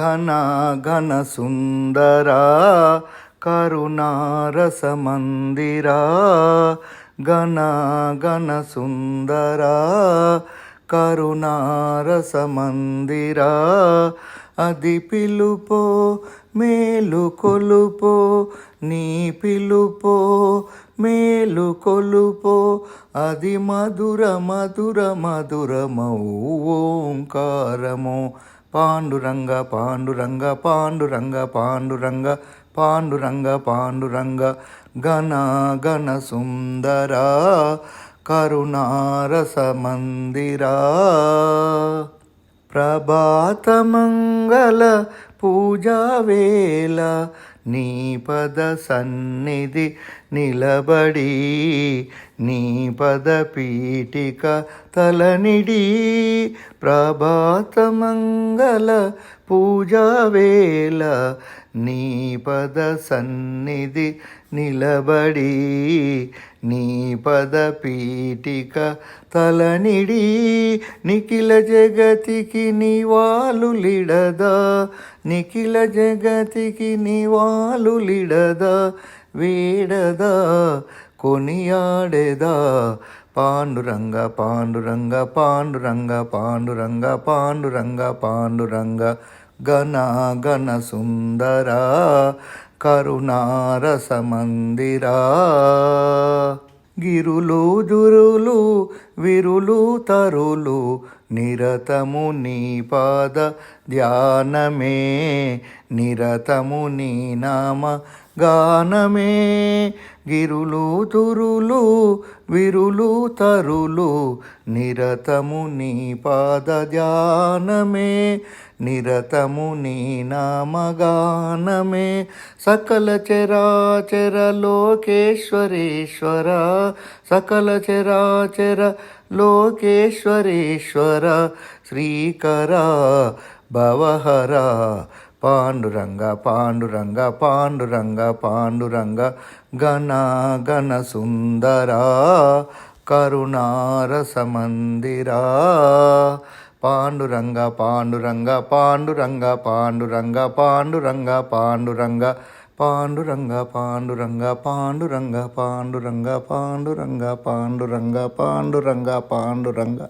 ఘన ఘన సుందరా కరుణారస మందిరా ఘన ఘన సుందరా కరుణారస మందిరా అది పిలుపో మేలు కొలుపో నీ పిలుపో మేలు కొలుపో అది మధుర మధుర మధురమౌ ఓంకారము పాండురంగ పాండురంగ పాండురంగ పాండురంగ పాండురంగ పాండురంగ గణ గణ సుందర కరుణారస మందిరా ప్రభాతమంగళ పూజా వేళ నీ పద సన్నిధి నిలబడి నీ పద పీఠిక తలనిడి ప్రభాతమంగళ పూజా వేళ నీ పద సన్నిధి నిలబడి నీ పద పీఠిక తలనిడి నిఖిల జగతికి నివాళులిడదా నిఖిల జగతికి నివాళులిడదా వేడదా కొనియాడేదా? పాండురంగ పాండురంగ పాండురంగ పాండురంగ పాండురంగ పాండురంగ గణ గణ సుందరా కరుణారస మందిరా. గిరులు జురులు విరులు తరులు నిరతము నీ పాద ధ్యానమే. నిరతము నీ నామ గానమే. గిరులు తురులు విరులు తరులు నిరతము నీ పాద ధ్యానమే. నిరతము నీ నామగానమే సకల చరాచర లోకేశ్వరేశ్వర సకల చరాచర లోకేశ్వరేశ్వర శ్రీకర భవహరా పాండురంగ పాండురంగ పాండురంగ పాండురంగ గణ గణ సుందరా కరుణారస మందిరా పాండురంగ పాండురంగ పాండురంగ పాండురంగ పాండురంగ పాండురంగ పాండురంగ పాండురంగ పాండురంగ పాండురంగ పాండురంగ పాండురంగ పాండురంగ పాండురంగ